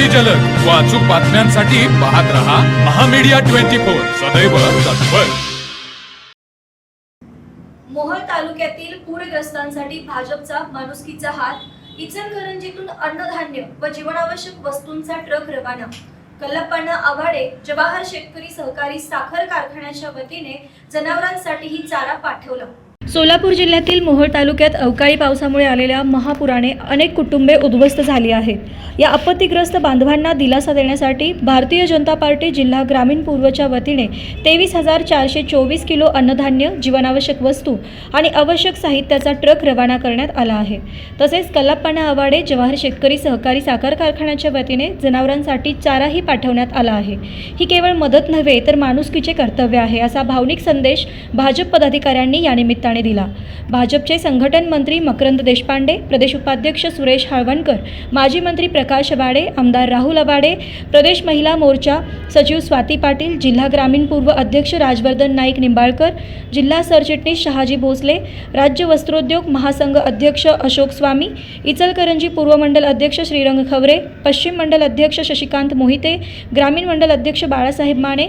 अति जलद. व अचूक बातम्यांसाठी पाहत रहा महामीडिया ट्वेंटी फोर. सदैव तत्पर. मोहोळ तालुक्यातील पूरग्रस्तांसाठी भाजपचा माणुसकीचा हात इचलकरंजीतून अन्नधान्य व जीवनावश्यक वस्तूंचा ट्रक रवाना. कल्लप्पाना आव्हाडे जवाहर शेतकरी सहकारी साखर कारखान्याच्या वतीने जनावरांसाठीही चारा पाठवला. सोलापूर जिल्ह्यातील मोहोळ तालुक्यात अवकाळी पावसामुळे आलेल्या महापुराने अनेक कुटुंबे उद्ध्वस्त झाली आहेत. या आपत्तीग्रस्त बांधवांना दिलासा देण्यासाठी भारतीय जनता पार्टी जिल्हा ग्रामीण पूर्वच्या वतीने तेवीस हजार चारशे चोवीस किलो अन्नधान्य जीवनावश्यक वस्तू आणि आवश्यक साहित्याचा ट्रक रवाना करण्यात आला आहे. तसेच कल्लाप्पाना आवाडे जवाहर शेतकरी सहकारी साखर कारखान्याच्या वतीने जनावरांसाठी चाराही पाठवण्यात आला आहे. ही केवळ मदत नव्हे तर माणुसकीचे कर्तव्य आहे असा भावनिक संदेश भाजप पदाधिकाऱ्यांनी या निमित्ताने दिला. भाजपचे संघटन मंत्री मकरंद देशपांडे प्रदेश उपाध्यक्ष सुरेश हाळवणकर माजी मंत्री प्रकाश अबाडे आमदार राहुल अबाडे प्रदेश महिला मोर्चा सचिव स्वाती पाटील जिल्हा ग्रामीण पूर्व अध्यक्ष राजवर्धन नाईक निंबाळकर जिल्हा सरचिटणीस शहाजी भोसले राज्य वस्त्रोद्योग महासंघ अध्यक्ष अशोक स्वामी इचलकरंजी पूर्व मंडल अध्यक्ष श्रीरंग खवरे पश्चिम मंडल अध्यक्ष शशिकांत मोहिते ग्रामीण मंडल अध्यक्ष बाळासाहेब माने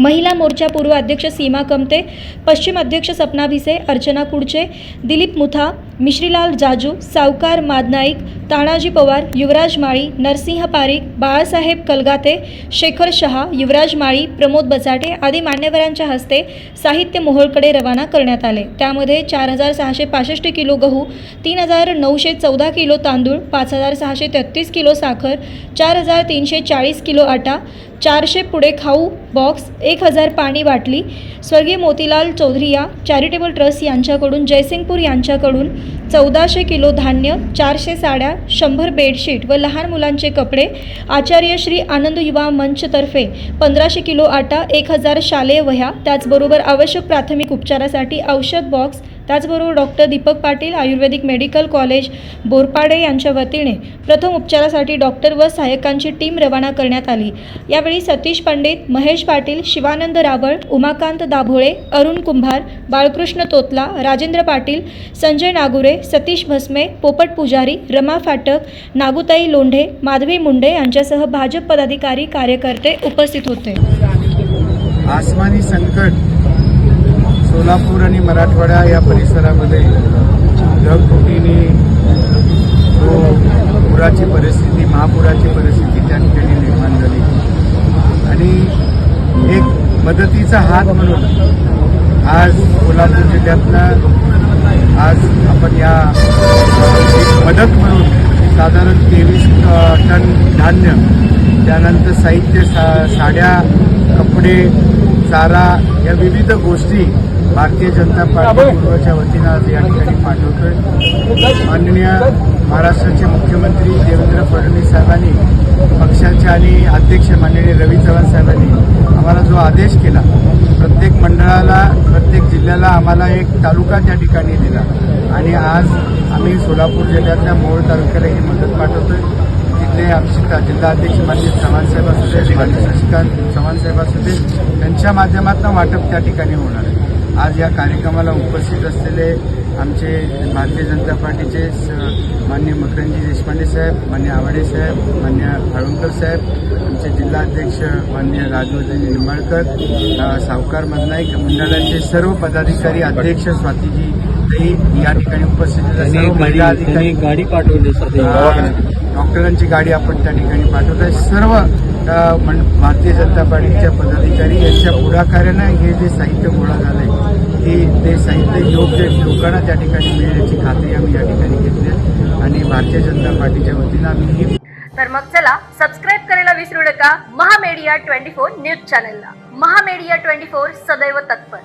महिला मोर्चा पूर्व अध्यक्ष सीमा कमते पश्चिम अध्यक्ष सपना भिसे अर्चना कुडचे दिलीप मुथा मिश्रीलाल जाजू सावकार मादनाईक तानाजी पवार युवराज माळी नरसिंह पारीख बाळासाहेब कलगाते शेखर शहा युवराज माळी प्रमोद बचाटे आदी मान्यवरांच्या हस्ते साहित्य मोहोळकडे रवाना करण्यात आले. त्यामध्ये चार हजार सहाशे पासष्ट किलो गहू तीन हजार नऊशे चौदा किलो तांदूळ पाच हजार सहाशे तेहतीस किलो साखर चार हजार तीनशे चाळीस किलो आटा चारशे पुढे खाऊ बॉक्स एक हजार पाणी बाटली स्वर्गीय मोतीलाल चौधरीया चॅरिटेबल ट्रस्ट यांच्याकडून जयसिंगपूर यांच्याकडून चौदाशे किलो धान्य चारशे साड्या शंभर बेडशीट व लहान मुलांचे कपडे आचार्य श्री आनंद युवा मंचतर्फे पंधराशे किलो आटा एक हजार शालेय वह्या त्याचबरोबर आवश्यक प्राथमिक उपचारासाठी औषध बॉक्स त्याचबरोबर doctor Deepak Patil ayurvedic medical college Borpade यांच्या वतीने प्रथम उपचारासाठी डॉक्टर व सहाय्यकांची टीम रवाना करण्यात आली. यावेळी सतीश पंडित महेश पाटील शिवानंद रावळ उमाकांत दाभोळे अरुण कुंभार बाळकृष्ण तोतला राजेंद्र पाटील संजय नागुरे सतीश भस्मे पोपट पुजारी रमा फाटक नागुताई लोंढे माधवी मुंडे यांच्यासह भाजप पदाधिकारी कार्यकर्ते उपस्थित होते. आसमानी संकट सोलापूर आणि मराठवाडा या परिसरामध्ये ढगफुटीने जो पुराची परिस्थिती महापुराची परिस्थिती त्या ठिकाणी निर्माण झाली. आणि एक मदतीचा हात म्हणून आज कोल्हापूर जिल्ह्यातनं आज आपण या एक मदत म्हणून साधारण तेवीस टन धान्य त्यानंतर साहित्य सा साड्या कपडे चारा या विविध गोष्टी भारतीय जनता पार्टी पूर्वच्या वतीनं आज या ठिकाणी पाठवतोय. माननीय महाराष्ट्राचे मुख्यमंत्री देवेंद्र फडणवीस साहेबांनी पक्षाचे आणि अध्यक्ष माननीय रवी चव्हाण साहेबांनी आम्हाला जो आदेश केला प्रत्येक मंडळाला प्रत्येक जिल्ह्याला आम्हाला एक तालुका त्या ठिकाणी दिला. आणि आज आम्ही सोलापूर जिल्ह्यातल्या मोहोळ तालुक्याला ही मदत पाठवतोय. तिथले आमचे जिल्हा अध्यक्ष माननीय चव्हाणसाहेब असू दे माननीय शशिकांत चव्हाणसाहेब असू दे त्यांच्या माध्यमातून वाटप त्या ठिकाणी होणार आहे. आज या कार्यक्रमाला उपस्थित असलेले आमचे भारतीय जनता पार्टीचे माननीय मकरंजी देशपांडे साहेब मान्य आवाडे साहेब मान्य फाळुंकर साहेब आमचे जिल्हाध्यक्ष मान्य राजवर्धन निंबाळकर सावकार मदनाईक मंडळाचे सर्व पदाधिकारी अध्यक्ष स्वातीजी या ठिकाणी उपस्थित गाडी पाठवली डॉक्टरांची गाडी आपण त्या ठिकाणी पाठवत आहे सर्व भारतीय जनता पार्टीच्या पदाधिकारी यांच्या पुढाकारानं हे जे साहित्य गोळा झालंय हे ते साहित्य योग्य लोकांना त्या ठिकाणी मिळण्याची याची खात्री आम्ही या ठिकाणी घेतली आहे. आणि भारतीय जनता पार्टीच्या वतीनं आम्ही ही तर मग चला सबस्क्राईब करायला विसरू नका. महामेडिया ट्वेंटी फोर न्यूज चॅनलला. महामेडिया ट्वेंटी फोर सदैव तत्पर.